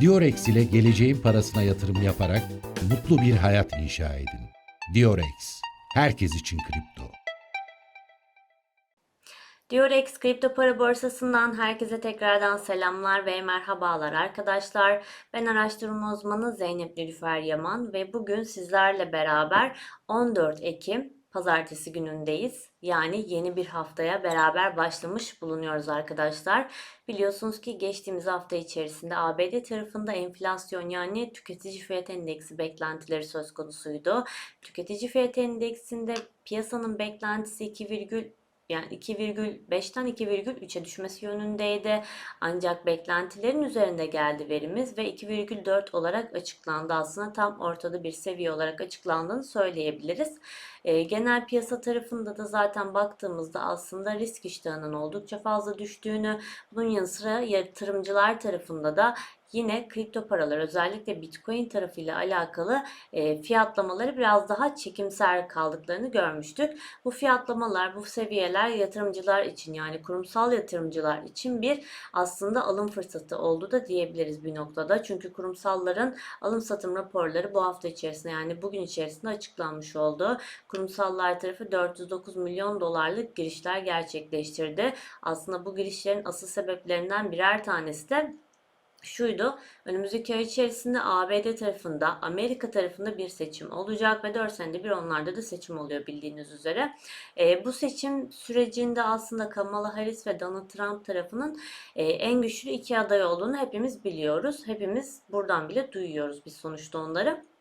Diorex ile geleceğin parasına yatırım yaparak mutlu bir hayat inşa edin. Diorex, herkes için kripto. Diorex Kripto Para Borsası'ndan herkese tekrardan selamlar ve merhabalar arkadaşlar. Ben araştırma uzmanı Zeynep Nilüfer Yaman ve bugün sizlerle beraber 14 Ekim Pazartesi günündeyiz. Yani yeni bir haftaya beraber başlamış bulunuyoruz arkadaşlar. Biliyorsunuz ki geçtiğimiz hafta içerisinde ABD tarafında enflasyon yani tüketici fiyat endeksi beklentileri söz konusuydu. Tüketici fiyat endeksinde piyasanın beklentisi 2, yani 2,5'ten 2,3'e düşmesi yönündeydi. Ancak beklentilerin üzerinde geldi verimiz ve 2,4 olarak açıklandı. Aslında tam ortada bir seviye olarak açıklandığını söyleyebiliriz. E, genel piyasa tarafında da zaten baktığımızda aslında risk iştahının oldukça fazla düştüğünü, bunun yanı sıra yatırımcılar tarafında da yine kripto paralar özellikle Bitcoin tarafıyla alakalı e, fiyatlamaları biraz daha çekimser kaldıklarını görmüştük. Bu fiyatlamalar, bu seviyeler yatırımcılar için yani kurumsal yatırımcılar için bir aslında alım fırsatı oldu da diyebiliriz bir noktada. Çünkü kurumsalların alım satım raporları bu hafta içerisinde yani bugün içerisinde açıklanmış oldu. Kurumsallar tarafı 409 milyon dolarlık girişler gerçekleştirdi. Aslında bu girişlerin asıl sebeplerinden birer tanesi de şuydu. Önümüzdeki ay içerisinde ABD tarafında, Amerika tarafında bir seçim olacak ve 4 senede bir onlarda da seçim oluyor bildiğiniz üzere. E, bu seçim sürecinde aslında Kamala Harris ve Donald Trump tarafının e, en güçlü iki aday olduğunu hepimiz biliyoruz. Hepimiz buradan bile duyuyoruz biz sonuçta onları.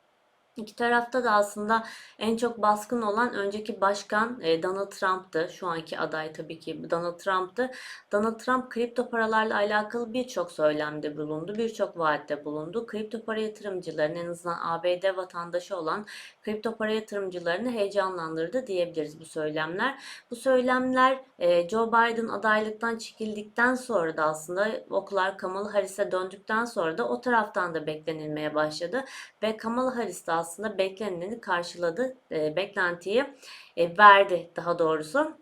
İki tarafta da aslında en çok baskın olan önceki başkan e, Donald Trump'tı. Şu anki aday tabii ki Donald Trump'tı. Donald Trump kripto paralarla alakalı birçok söylemde bulundu, birçok vaatte bulundu. Kripto para yatırımcılarının en azından ABD vatandaşı olan kripto para yatırımcılarını heyecanlandırdı diyebiliriz bu söylemler. Bu söylemler e, Joe Biden adaylıktan çekildikten sonra da aslında oklar Kamala Harris'e döndükten sonra da o taraftan da beklenilmeye başladı ve Kamala Harris de aslında beklenileni karşıladı. E, beklentiyi e, verdi daha doğrusu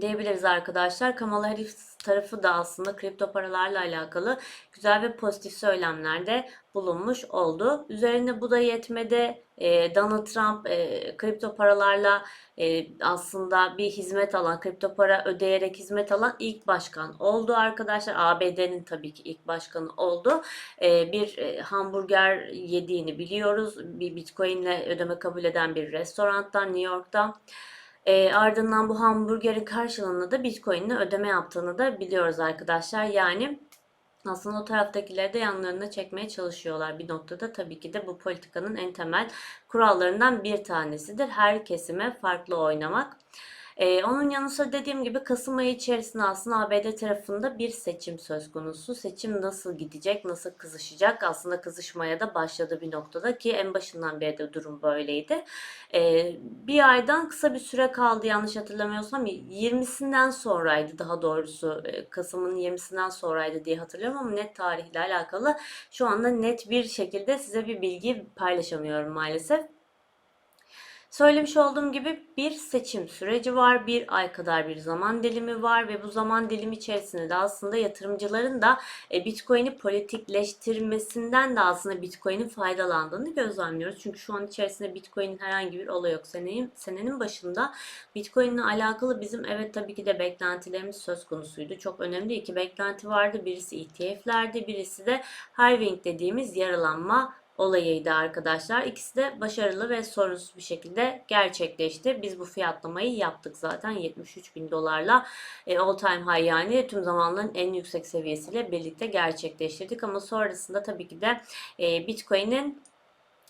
diyebiliriz arkadaşlar. Kamala Harris tarafı da aslında kripto paralarla alakalı güzel ve pozitif söylemlerde bulunmuş oldu. Üzerine bu da yetmedi. E, Donald Trump e, kripto paralarla e, aslında bir hizmet alan, kripto para ödeyerek hizmet alan ilk başkan oldu arkadaşlar. ABD'nin tabii ki ilk başkanı oldu. E, bir e, hamburger yediğini biliyoruz. Bir bitcoin ile ödeme kabul eden bir restorandan New York'ta. E, ardından bu hamburgerin karşılığında da Bitcoin ile ödeme yaptığını da biliyoruz arkadaşlar. Yani aslında o taraftakileri de yanlarına çekmeye çalışıyorlar bir noktada. Tabii ki de bu politikanın en temel kurallarından bir tanesidir. Her kesime farklı oynamak. Ee, onun yanı sıra dediğim gibi Kasım ayı içerisinde aslında ABD tarafında bir seçim söz konusu. Seçim nasıl gidecek, nasıl kızışacak? Aslında kızışmaya da başladı bir noktada ki en başından beri de durum böyleydi. Ee, bir aydan kısa bir süre kaldı yanlış hatırlamıyorsam 20'sinden sonraydı daha doğrusu e, Kasım'ın 20'sinden sonraydı diye hatırlıyorum ama net tarihle alakalı şu anda net bir şekilde size bir bilgi paylaşamıyorum maalesef. Söylemiş olduğum gibi bir seçim süreci var. Bir ay kadar bir zaman dilimi var ve bu zaman dilimi içerisinde de aslında yatırımcıların da e, Bitcoin'i politikleştirmesinden de aslında Bitcoin'in faydalandığını gözlemliyoruz. Çünkü şu an içerisinde Bitcoin'in herhangi bir olay yok. Senenin, senenin başında Bitcoin'le alakalı bizim evet tabii ki de beklentilerimiz söz konusuydu. Çok önemli iki beklenti vardı. Birisi ETF'lerdi, birisi de halving dediğimiz yaralanma olayıydı arkadaşlar. İkisi de başarılı ve sorunsuz bir şekilde gerçekleşti. Biz bu fiyatlamayı yaptık zaten 73 bin dolarla e, all time high yani tüm zamanların en yüksek seviyesiyle birlikte gerçekleştirdik. Ama sonrasında tabii ki de e, Bitcoin'in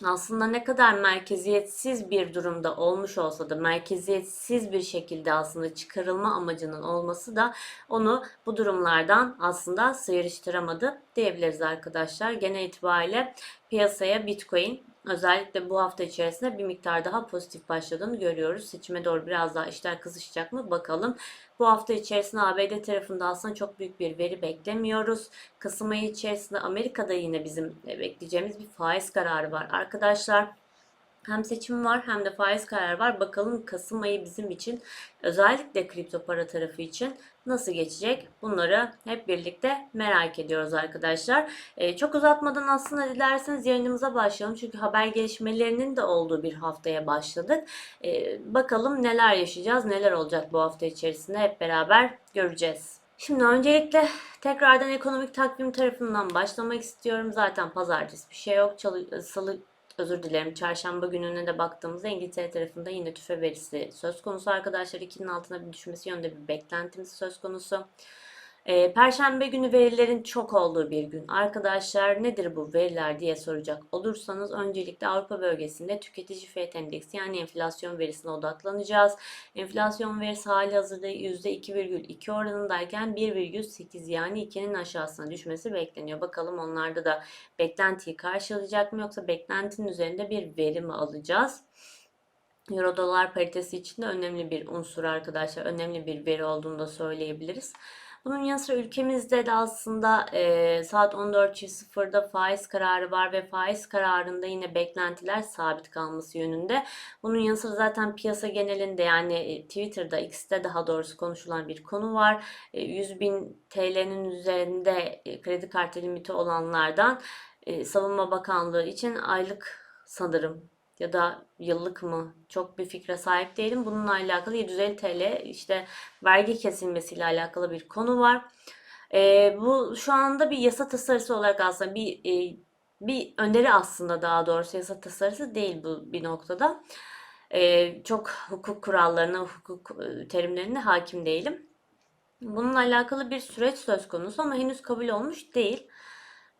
aslında ne kadar merkeziyetsiz bir durumda olmuş olsa da merkeziyetsiz bir şekilde aslında çıkarılma amacının olması da onu bu durumlardan aslında sıyrıştıramadı diyebiliriz arkadaşlar. Genel itibariyle piyasaya Bitcoin özellikle bu hafta içerisinde bir miktar daha pozitif başladığını görüyoruz. Seçime doğru biraz daha işler kızışacak mı bakalım. Bu hafta içerisinde ABD tarafında aslında çok büyük bir veri beklemiyoruz. Kasım ayı içerisinde Amerika'da yine bizim bekleyeceğimiz bir faiz kararı var arkadaşlar. Hem seçim var hem de faiz kararı var. Bakalım Kasım ayı bizim için özellikle kripto para tarafı için nasıl geçecek? Bunları hep birlikte merak ediyoruz arkadaşlar. Ee, çok uzatmadan aslında dilerseniz yayınımıza başlayalım. Çünkü haber gelişmelerinin de olduğu bir haftaya başladık. Ee, bakalım neler yaşayacağız, neler olacak bu hafta içerisinde hep beraber göreceğiz. Şimdi öncelikle tekrardan ekonomik takvim tarafından başlamak istiyorum. Zaten pazartesi bir şey yok. Çalı, salı özür dilerim çarşamba gününe de baktığımızda İngiltere tarafında yine tüfe verisi söz konusu arkadaşlar. 2'nin altına bir düşmesi yönünde bir beklentimiz söz konusu. Ee, Perşembe günü verilerin çok olduğu bir gün. Arkadaşlar nedir bu veriler diye soracak olursanız öncelikle Avrupa bölgesinde tüketici fiyat endeksi yani enflasyon verisine odaklanacağız. Enflasyon verisi hali hazırda %2,2 oranındayken 1,8 yani 2'nin aşağısına düşmesi bekleniyor. Bakalım onlarda da beklentiyi karşılayacak mı yoksa beklentinin üzerinde bir veri mi alacağız? Euro dolar paritesi için de önemli bir unsur arkadaşlar. Önemli bir veri olduğunu da söyleyebiliriz. Bunun yanı sıra ülkemizde de aslında e, saat 14.00'da faiz kararı var ve faiz kararında yine beklentiler sabit kalması yönünde. Bunun yanı sıra zaten piyasa genelinde yani e, Twitter'da, X'te daha doğrusu konuşulan bir konu var. E, 100 bin TL'nin üzerinde e, kredi kartı limiti olanlardan e, Savunma Bakanlığı için aylık sanırım ya da yıllık mı çok bir fikre sahip değilim. Bununla alakalı 750 TL işte vergi kesilmesiyle alakalı bir konu var. Ee, bu şu anda bir yasa tasarısı olarak aslında bir e, bir öneri aslında daha doğrusu yasa tasarısı değil bu bir noktada. Ee, çok hukuk kurallarına, hukuk e, terimlerine hakim değilim. Bununla alakalı bir süreç söz konusu ama henüz kabul olmuş değil.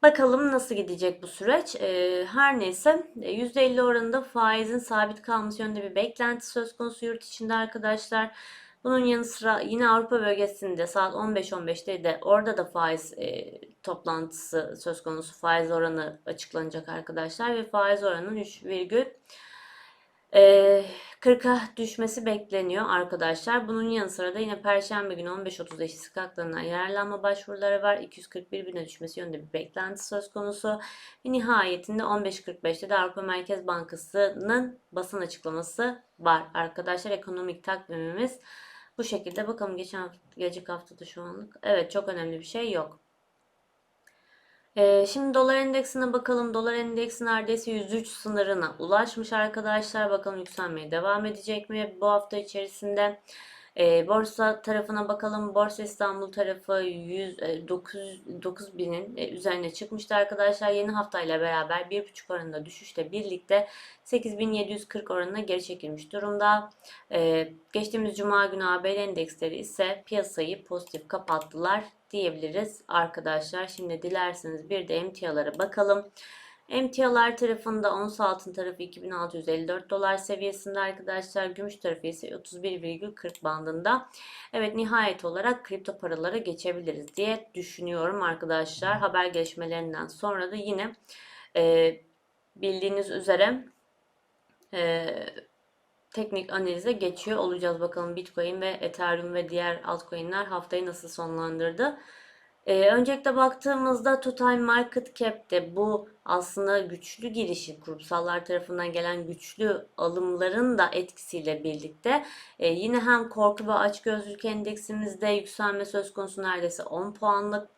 Bakalım nasıl gidecek bu süreç. Ee, her neyse e, %50 oranında faizin sabit kalması yönünde bir beklenti söz konusu yurt içinde arkadaşlar. Bunun yanı sıra yine Avrupa bölgesinde saat 15-15'te de orada da faiz e, toplantısı söz konusu faiz oranı açıklanacak arkadaşlar ve faiz oranının 3, ee, 40'a düşmesi bekleniyor arkadaşlar. Bunun yanı sıra da yine Perşembe günü 15.30'da işsizlik haklarına yararlanma başvuruları var. 241 bine düşmesi yönünde bir beklenti söz konusu. Ve nihayetinde 15.45'te de Avrupa Merkez Bankası'nın basın açıklaması var. Arkadaşlar ekonomik takvimimiz bu şekilde. Bakalım geçen hafta, gelecek haftada şu anlık. Evet çok önemli bir şey yok. Ee, şimdi dolar endeksine bakalım. Dolar endeksi neredeyse 103 sınırına ulaşmış arkadaşlar. Bakalım yükselmeye devam edecek mi bu hafta içerisinde? Ee, borsa tarafına bakalım. Borsa İstanbul tarafı 100, e, 9, 9000'in e, üzerine çıkmıştı arkadaşlar. Yeni haftayla beraber 1,5 oranında düşüşle birlikte 8740 oranına geri çekilmiş durumda. Ee, geçtiğimiz cuma günü ABD endeksleri ise piyasayı pozitif kapattılar diyebiliriz arkadaşlar. Şimdi dilerseniz bir de emtialara bakalım. Emtialar tarafında ons altın tarafı 2654 dolar seviyesinde arkadaşlar. Gümüş tarafı ise 31,40 bandında. Evet nihayet olarak kripto paralara geçebiliriz diye düşünüyorum arkadaşlar. Haber gelişmelerinden sonra da yine e, bildiğiniz üzere e, teknik analize geçiyor olacağız. Bakalım Bitcoin ve Ethereum ve diğer altcoin'ler haftayı nasıl sonlandırdı. Ee, öncelikle baktığımızda total market cap'te bu aslında güçlü girişi kurumsallar tarafından gelen güçlü alımların da etkisiyle birlikte e, yine hem korku ve açgözlülük endeksimizde yükselme söz konusu neredeyse 10 puanlık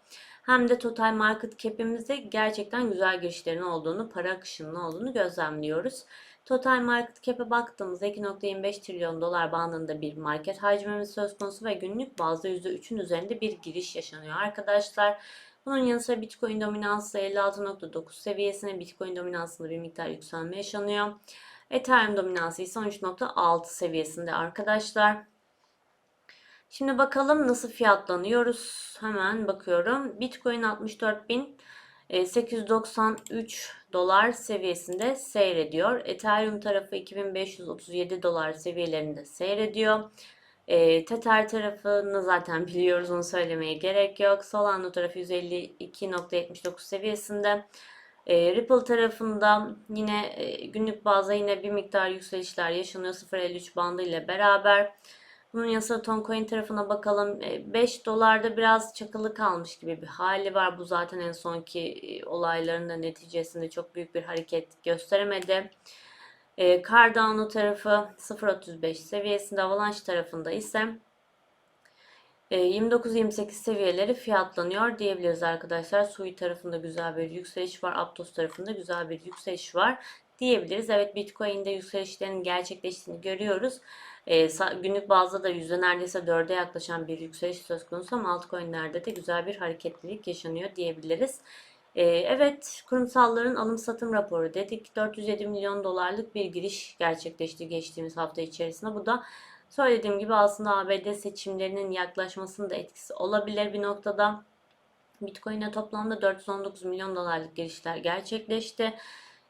hem de total market cap'imizde gerçekten güzel girişlerin olduğunu, para akışının olduğunu gözlemliyoruz. Total market cap'e baktığımızda 2.25 trilyon dolar bandında bir market hacmimiz söz konusu ve günlük bazda %3'ün üzerinde bir giriş yaşanıyor arkadaşlar. Bunun yanı sıra Bitcoin dominansı 56.9 seviyesine Bitcoin dominansında bir miktar yükselme yaşanıyor. Ethereum dominansı ise 13.6 seviyesinde arkadaşlar. Şimdi bakalım nasıl fiyatlanıyoruz. Hemen bakıyorum. Bitcoin 64.893 dolar seviyesinde seyrediyor. Ethereum tarafı 2537 dolar seviyelerinde seyrediyor. E, Tether tarafını zaten biliyoruz onu söylemeye gerek yok. Solana tarafı 152.79 seviyesinde. E, Ripple tarafında yine e, günlük bazda yine bir miktar yükselişler yaşanıyor 0.53 bandı ile beraber. Bunun yanı sıra Toncoin tarafına bakalım. 5 dolarda biraz çakılı kalmış gibi bir hali var. Bu zaten en sonki olayların da neticesinde çok büyük bir hareket gösteremedi. E, Cardano tarafı 0.35 seviyesinde, Avalanche tarafında ise e, 29-28 seviyeleri fiyatlanıyor diyebiliriz arkadaşlar. Sui tarafında güzel bir yükseliş var. Aptos tarafında güzel bir yükseliş var diyebiliriz. Evet Bitcoin'de yükselişlerin gerçekleştiğini görüyoruz. E, günlük bazda da yüzde neredeyse 4'e yaklaşan bir yükseliş söz konusu ama altcoin'lerde de güzel bir hareketlilik yaşanıyor diyebiliriz. E, evet kurumsalların alım satım raporu dedik. 407 milyon dolarlık bir giriş gerçekleşti geçtiğimiz hafta içerisinde. Bu da söylediğim gibi aslında ABD seçimlerinin yaklaşmasının da etkisi olabilir bir noktada. Bitcoin'e toplamda 419 milyon dolarlık girişler gerçekleşti.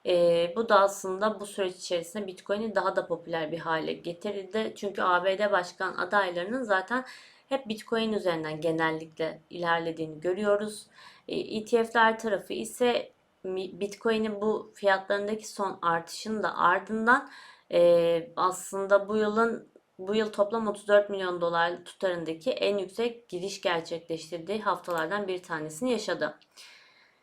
Ee, bu da aslında bu süreç içerisinde Bitcoin'i daha da popüler bir hale getirdi. Çünkü ABD başkan adaylarının zaten hep Bitcoin üzerinden genellikle ilerlediğini görüyoruz. Ee, ETF'ler tarafı ise Bitcoin'in bu fiyatlarındaki son artışın da ardından e, aslında bu yılın bu yıl toplam 34 milyon dolar tutarındaki en yüksek giriş gerçekleştirdiği haftalardan bir tanesini yaşadı.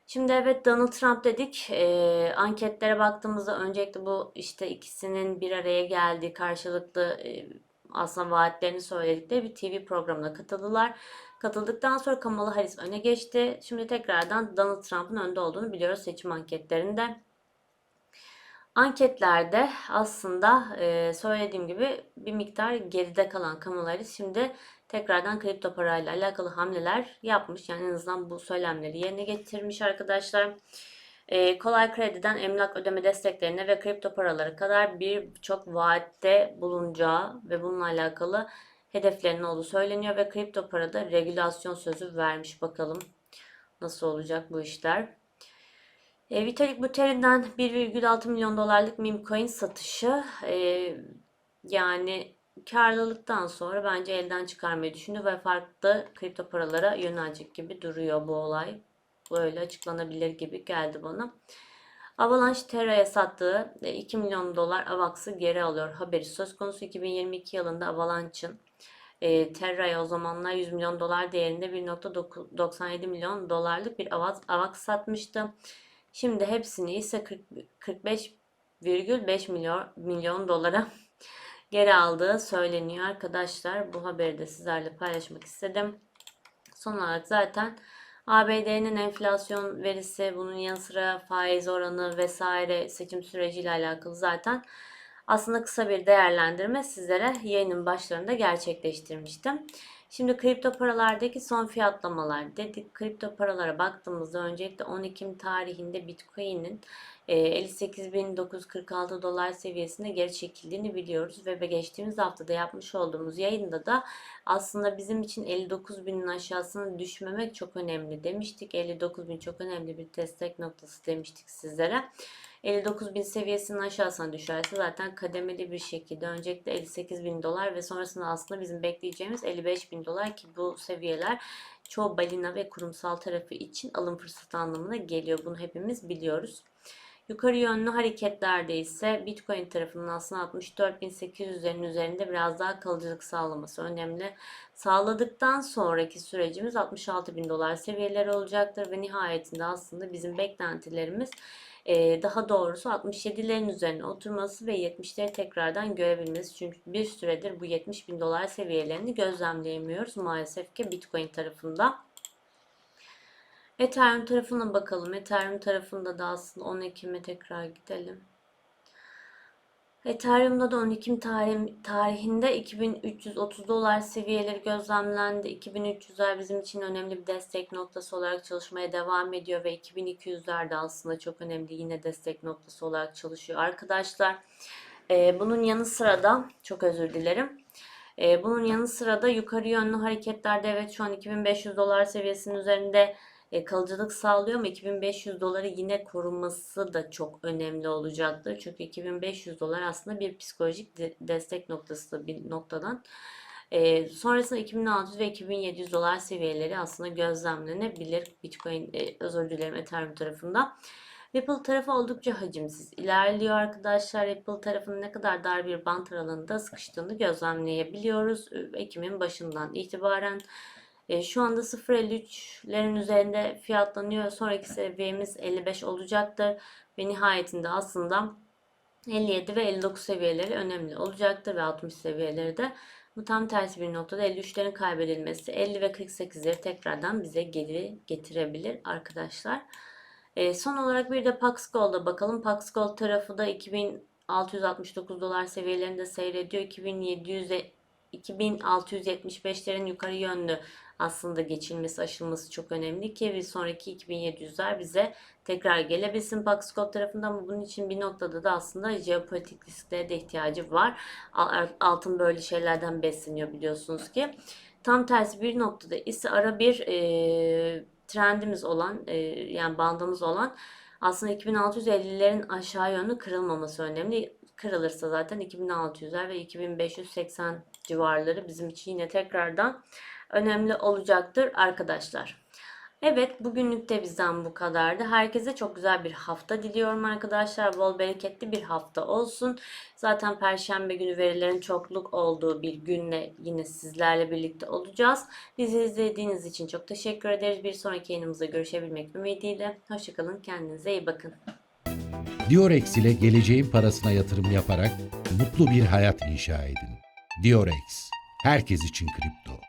Şimdi evet Donald Trump dedik. Ee, anketlere baktığımızda öncelikle bu işte ikisinin bir araya geldiği karşılıklı e, aslında vaatlerini söyledikleri bir TV programına katıldılar. Katıldıktan sonra Kamala Harris öne geçti. Şimdi tekrardan Donald Trump'ın önde olduğunu biliyoruz seçim anketlerinde. Anketlerde aslında e, söylediğim gibi bir miktar geride kalan Kamala Harris şimdi tekrardan kripto parayla alakalı hamleler yapmış. Yani en azından bu söylemleri yerine getirmiş arkadaşlar. E, kolay krediden emlak ödeme desteklerine ve kripto paralara kadar birçok vaatte bulunacağı ve bununla alakalı hedeflerinin olduğu söyleniyor ve kripto parada regülasyon sözü vermiş. Bakalım nasıl olacak bu işler. E, Vitalik Buterin'den 1,6 milyon dolarlık meme coin satışı e, yani karlılıktan sonra bence elden çıkarmayı düşündü ve farklı kripto paralara yönelecek gibi duruyor bu olay. Böyle açıklanabilir gibi geldi bana. Avalanche Terra'ya sattığı e, 2 milyon dolar Avax'ı geri alıyor haberi söz konusu 2022 yılında Avalanche'ın e, Terra'ya o zamanlar 100 milyon dolar değerinde 1.97 milyon dolarlık bir Avax, Avax satmıştı. Şimdi hepsini ise 40 45,5 milyon milyon dolara geri aldığı söyleniyor arkadaşlar. Bu haberi de sizlerle paylaşmak istedim. Son olarak zaten ABD'nin enflasyon verisi, bunun yanı sıra faiz oranı vesaire seçim süreciyle alakalı zaten aslında kısa bir değerlendirme sizlere yayının başlarında gerçekleştirmiştim. Şimdi kripto paralardaki son fiyatlamalar dedik. Kripto paralara baktığımızda öncelikle 10 Ekim tarihinde Bitcoin'in e, 58.946 dolar seviyesinde geri çekildiğini biliyoruz ve geçtiğimiz haftada yapmış olduğumuz yayında da aslında bizim için 59.000'in aşağısına düşmemek çok önemli demiştik. 59.000 çok önemli bir destek noktası demiştik sizlere. 59.000 seviyesinin aşağısına düşerse zaten kademeli bir şekilde öncelikle 58.000 dolar ve sonrasında aslında bizim bekleyeceğimiz 55.000 dolar ki bu seviyeler çoğu balina ve kurumsal tarafı için alım fırsatı anlamına geliyor. Bunu hepimiz biliyoruz. Yukarı yönlü hareketlerde ise Bitcoin tarafının aslında 64.800'lerin üzerinde biraz daha kalıcılık sağlaması önemli. Sağladıktan sonraki sürecimiz 66.000 dolar seviyeleri olacaktır ve nihayetinde aslında bizim beklentilerimiz daha doğrusu 67'lerin üzerine oturması ve 70'leri tekrardan görebilmesi. Çünkü bir süredir bu 70 bin dolar seviyelerini gözlemleyemiyoruz maalesef ki Bitcoin tarafında. Ethereum tarafına bakalım. Ethereum tarafında da aslında 10 Ekim'e tekrar gidelim. Ethereum'da da 10 Ekim tarih, tarihinde 2330 dolar seviyeleri gözlemlendi. 2300'ler bizim için önemli bir destek noktası olarak çalışmaya devam ediyor ve 2200'ler de aslında çok önemli yine destek noktası olarak çalışıyor arkadaşlar. Ee, bunun yanı sıra da çok özür dilerim. Ee, bunun yanı sıra da yukarı yönlü hareketlerde evet şu an 2500 dolar seviyesinin üzerinde e, kalıcılık sağlıyor ama 2500 doları yine korunması da çok önemli olacaktır. Çünkü 2500 dolar aslında bir psikolojik de- destek noktası bir noktadan. E, sonrasında 2600 ve 2700 dolar seviyeleri aslında gözlemlenebilir Bitcoin, e, özür dilerim Ethereum tarafında. Ripple tarafı oldukça hacimsiz ilerliyor arkadaşlar. Ripple tarafının ne kadar dar bir bant aralığında sıkıştığını gözlemleyebiliyoruz. Ekim'in başından itibaren. E, şu anda 0.53'lerin üzerinde fiyatlanıyor. Sonraki seviyemiz 55 olacaktır. Ve nihayetinde aslında 57 ve 59 seviyeleri önemli olacaktır ve 60 seviyeleri de. Bu tam tersi bir noktada 53'lerin kaybedilmesi 50 ve 48'leri tekrardan bize geri getirebilir arkadaşlar. E, son olarak bir de Pax Gold'a bakalım. Pax Gold tarafı da 2669 dolar seviyelerinde seyrediyor. 2700'e 2675'lerin yukarı yönlü aslında geçilmesi, aşılması çok önemli ki bir sonraki 2700'ler bize tekrar gelebilsin Pax Gold tarafından ama bunun için bir noktada da aslında jeopolitik risklere de ihtiyacı var. Al- Altın böyle şeylerden besleniyor biliyorsunuz ki. Tam tersi bir noktada ise ara bir e, trendimiz olan e, yani bandımız olan aslında 2650'lerin aşağı yönlü kırılmaması önemli. Kırılırsa zaten 2600'ler ve 2580 civarları bizim için yine tekrardan önemli olacaktır arkadaşlar. Evet bugünlük de bizden bu kadardı. Herkese çok güzel bir hafta diliyorum arkadaşlar. Bol bereketli bir hafta olsun. Zaten Perşembe günü verilerin çokluk olduğu bir günle yine sizlerle birlikte olacağız. Bizi izlediğiniz için çok teşekkür ederiz. Bir sonraki yayınımızda görüşebilmek ümidiyle. Hoşçakalın. Kendinize iyi bakın. Diorex ile geleceğin parasına yatırım yaparak mutlu bir hayat inşa edin. Diorex, herkes için kripto.